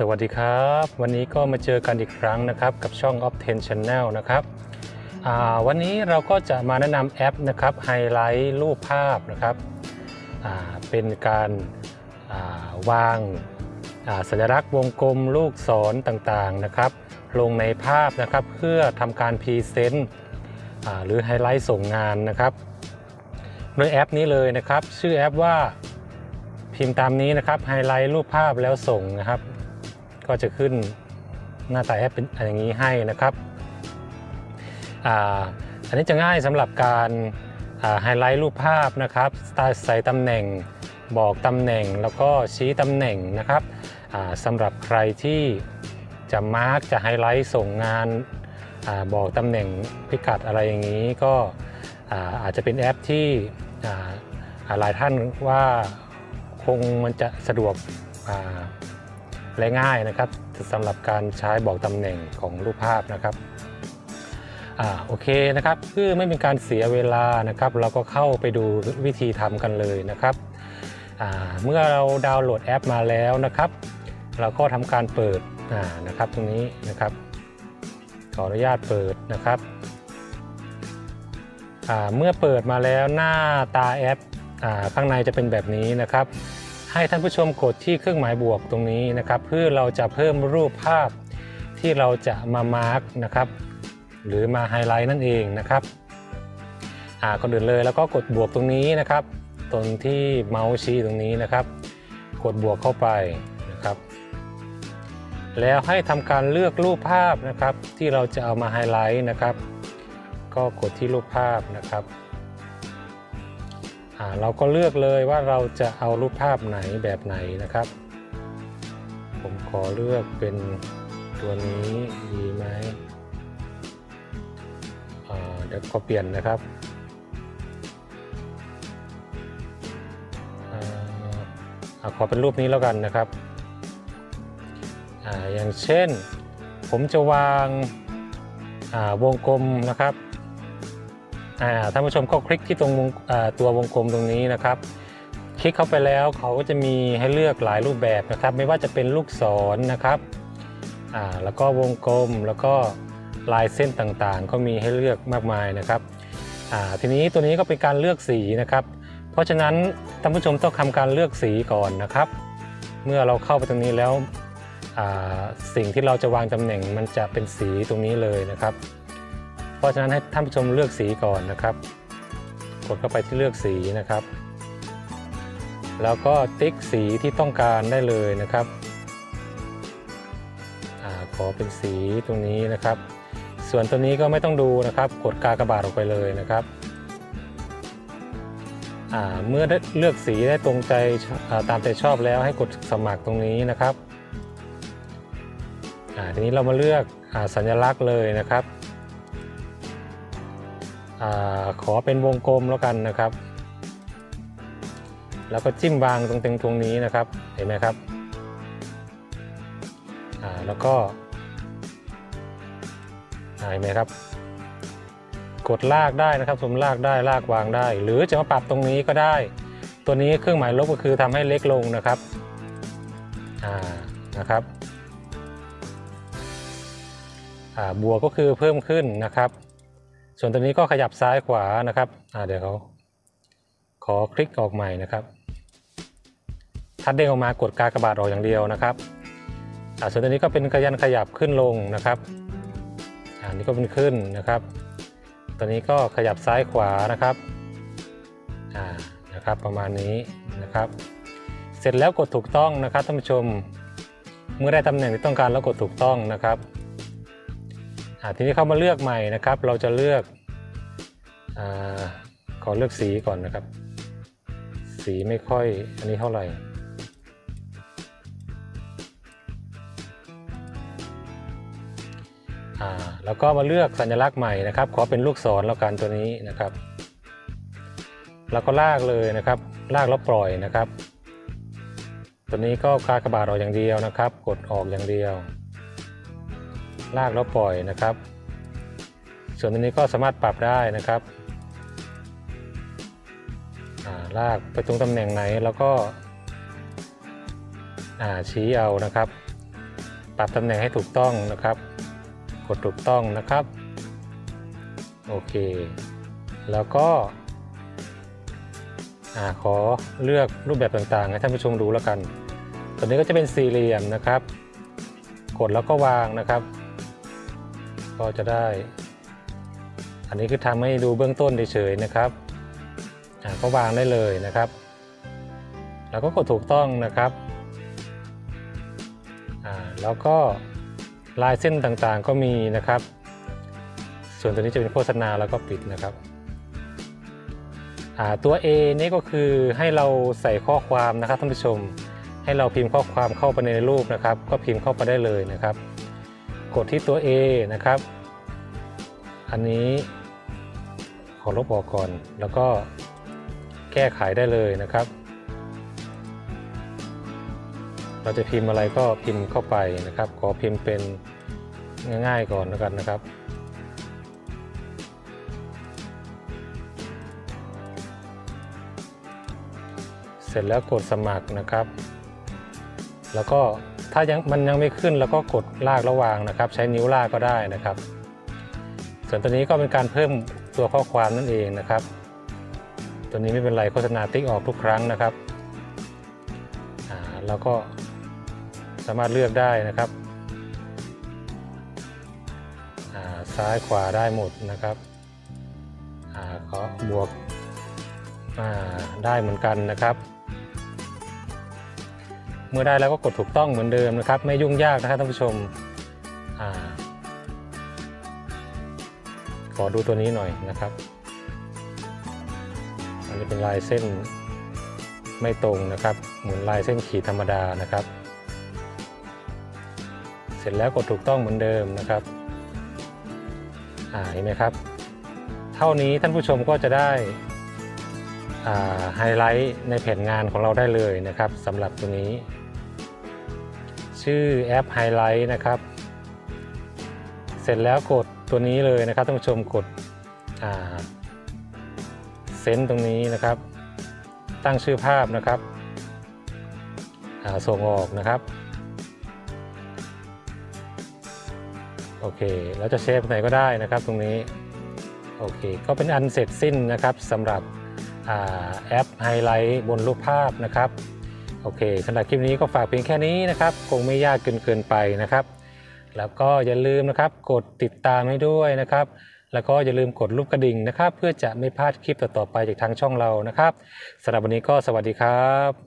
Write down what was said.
สวัสดีครับ วันนี้ก็มาเจอกันอีกครั้งนะครับ กับช่อง of 10 Channel นะครับวันนี้เราก็จะมาแนะนำแอปนะครับไฮไลท์รูปภาพนะครับเป็นการาวางาสัญลักษณ์วงกลมลูกศรต่างๆนะครับ ลงในภาพนะครับเพื่อทำการพรีเซนต์หรือไฮไลท์ส่งงานนะครับ โดยแอปนี้เลยนะครับ ชื่อแอปว่าพิมพ์ตามนี้นะครับไฮไลท์รูปภาพแล้วส่งนะครับ ก็จะขึ้นหน้าตาแอปเป็นอย่างนี้ให้นะครับอ,อันนี้จะง่ายสำหรับการไฮไลท์รูปภาพนะครับใส่ตำแหน่งบอกตำแหน่งแล้วก็ชี้ตำแหน่งนะครับสำหรับใครที่จะมาร์กจะไฮไลท์ส่งงานอบอกตำแหน่งพิกัดอะไรอย่างนี้ก็อาอาจจะเป็นแอปที่หลายท่านว่าคงมันจะสะดวก และง่ายนะครับสำหรับการใช้บอกตำแหน่งของรูปภาพนะครับอ่าโอเคนะครับเพื่อไม่เป็นการเสียเวลานะครับ เราก็เข้าไปดูวิธีทำกันเลยนะครับอ่าเมื่อเราดาวน์โหลดแอปมาแล้วนะครับ เราก็ทำการเปิดอ่านะครับตรงนี้นะครับ ขออนุญาตเปิดนะครับอ่าเมื่อเปิดมาแล้วหน้าตาแอปอ่าข้างในจะเป็นแบบนี้นะครับ ให้ท่านผู้ชมกดที่เครื่องหมายบวกตรงนี้นะครับ เพื่อเราจะเพิ่มรูปภาพที่เราจะมามาร์กนะครับ หรือมาไฮไลท์นั่นเองนะครับอ่าก่อนอื่นเลยแล้วก็กดบวกตรงนี้นะครับ ตรงที่เมาส์ชี้ตรงนี้นะครับ กดบวกเข้าไปนะครับ แล้วให้ทำการเลือกรูปภาพนะครับ ที่เราจะเอามาไฮไลท์นะครับ ก็กดที่รูปภาพนะครับ เราก็เลือกเลยว่าเราจะเอารูปภาพไหนแบบไหนนะครับ ผมขอเลือกเป็นตัวนี้ดีไหมเดี๋ยวขอเปลี่ยนนะครับอขอเป็นรูปนี้แล้วกันนะครับออย่างเช่น ผมจะวางาวงกลมนะครับ ท่านผู้ชมก็คลิกที่ตรงตัววงกลมตรงนี้นะครับ คลิกเข้าไปแล้วเขาก็จะมีให้เลือกหลายรูปแบบนะครับ ไม่ว่าจะเป็นลูกศรนะครับแล้วก็วงกลมแล้วก็ลายเส้นต่างๆ ก็มีให้เลือกมากมายนะครับทีนี้ตัวนี้ก็เป็นการเลือกสีนะครับ เพราะฉะนั้นท่านผู้ชมต้องทำการเลือกสีก่อนนะครับ เมื่อเราเข้าไปตรงนี้แล้วสิ่งที่เราจะวางตำแหน่งมันจะเป็นสีตรงนี้เลยนะครับ ราะฉะนั้นให้ท่านผู้ชมเลือกสีก่อนนะครับ กดเข้าไปที่เลือกสีนะครับ แล้วก็ติ๊กสีที่ต้องการได้เลยนะครับอขอเป็นสีตรงนี้นะครับ ส่วนตัวนี้ก็ไม่ต้องดูนะครับ กดกากระบาทออกไปเลยนะครับเมื่อเลือกสีได้ตรงใจาตามใจชอบแล้วให้กดสมัครตรงนี้นะครับทีนี้เรามาเลือกอสัญลักษณ์เลยนะครับ อขอเป็นวงกลมแล้วกันนะครับ แล้วก็จิ้มวางตรงตรงตรงนี้นะครับ เห็นไหมครับแล้วก็เห็นไหมครับ กดลากได้นะครับผมลากได้ลากวางได้ หรือจะมาปรับตรงนี้ก็ได้ ตัวนี้เครื่องหมายลบก็คือทำให้เล็กลงนะครับนะครับอ่าบวกก็คือเพิ่มขึ้นนะครับ ส่วนตัวนี้ก็ขยับซ้ายขวานะครับอ่าเดี๋ยวเขาขอคลิกออกใหม่นะครับถ้าเด้งออกมากดกากระบาทออกอย่างเดียวนะครับอ่าส่วนตัวนี้ก็เป็นขยันขยับขึ้นลงนะครับอ่านี่ก็เป็นขึ้นนะครับ ตัวนี้ก็ขยับซ้ายขวานะครับอ่านะครับประมาณนี้นะครับ เสร็จแล้วกดถูกต้องนะครับท่านผู้ชม เมื่อได้ตำแหน่งที่ต้องการแล้วกดถูกต้องนะครับ ทีนี้เข้ามาเลือกใหม่นะครับ เราจะเลือกอขอเลือกสีก่อนนะครับ สีไม่ค่อยอันนี้เท่าไหร่แล้วก็มาเลือกสัญลักษณ์ใหม่นะครับ ขอเป็นลูกศรแล้วกันตัวนี้นะครับ แล้วก็ลากเลยนะครับ ลากแล้วปล่อยนะครับ ตัวนี้ก็กากบาทออกอย่างเดียวนะครับ กดออกอย่างเดียว ลากแล้วปล่อยนะครับ ส่วนตัวนี้ก็สามารถปรับได้นะครับาลากไปตรงตำแหน่งไหนแล้วก็ชี้เอานะครับ ปรับตำแหน่งให้ถูกต้องนะครับ กดถูกต้องนะครับ โอเค แล้วก็อขอเลือกรูปแบบต่างๆ ให้ท่านผู้ชมดูแล้วกัน ตัวนี้ก็จะเป็นสี่เหลี่ยมนะครับ กดแล้วก็วางนะครับ ก็จะได้ อันนี้คือทำให้ดูเบื้องต้นเฉยๆนะครับอ่าก็วางได้เลยนะครับ แล้วก็กดถูกต้องนะครับอ่าแล้วก็ลายเส้นต่างๆก็มีนะครับ ส่วนตัวนี้จะเป็นโฆษณาแล้วก็ปิดนะครับอ่าตัว A นี่ก็คือให้เราใส่ข้อความนะครับท่านผู้ชม ให้เราพิมพ์ข้อความเข้าไปในรูปนะครับ ก็พิมพ์เข้าไปได้เลยนะครับ กดที่ตัว A นะครับ อันนี้ขอลบออกก่อน แล้วก็แก้ไขได้เลยนะครับ เราจะพิมพ์อะไรก็พิมพ์เข้าไปนะครับ ขอพิมพ์เป็นง่ายๆก่อนแล้วกันนะครับเสร็จแล้วกดสมัครนะครับ แล้วก็ ถ้ายังมันยังไม่ขึ้นแล้วก็กดลากระวางนะครับ ใช้นิ้วลากก็ได้นะครับ ส่วนตัวนี้ก็เป็นการเพิ่มตัวข้อความนั่นเองนะครับ ตัวนี้ไม่เป็นไรโฆษณาติ๊กออกทุกครั้งนะครับแล้วก็สามารถเลือกได้นะครับซ้ายขวาได้หมดนะครับขอบวกได้เหมือนกันนะครับ เมื่อได้แล้วก็กดถูกต้องเหมือนเดิมนะครับ ไม่ยุ่งยากนะครับท่านผู้ชมอขอดูตัวนี้หน่อยนะครับ อันนี้เป็นลายเส้นไม่ตรงนะครับ เหมือนลายเส้นขีดธรรมดานะครับ เสร็จแล้วกดถูกต้องเหมือนเดิมนะครับอ่าเห็นไหมครับ เท่านี้ท่านผู้ชมก็จะได้ ไฮไลท์ในแผนงานของเราได้เลยนะครับสำหรับตัวนี้ ชื่อแอปไฮไลท์นะครับ เสร็จแล้วกดตัวนี้เลยนะครับท่านผู้ชมกดเซนตรงนี้นะครับ ตั้งชื่อภาพนะครับส่งออกนะครับโอเคแล้วจะเชฟไหนก็ได้นะครับตรงนี้โอเคก็เป็นอันเสร็จสิ้นนะครับสำหรับ แอปไฮไลท์บนรูปภาพนะครับ โอเคสำหรับคลิปนี้ก็ฝากเพียงแค่นี้นะครับ คงไม่ยากเกินเกินไปนะครับ แล้วก็อย่าลืมนะครับกดติดตามให้ด้วยนะครับ แล้วก็อย่าลืมกดรูปกระดิ่งนะครับ เพื่อจะไม่พลาดคลิปต่อๆไปจากทางช่องเรานะครับสำหรับวันนี้ก็สวัสดีครับ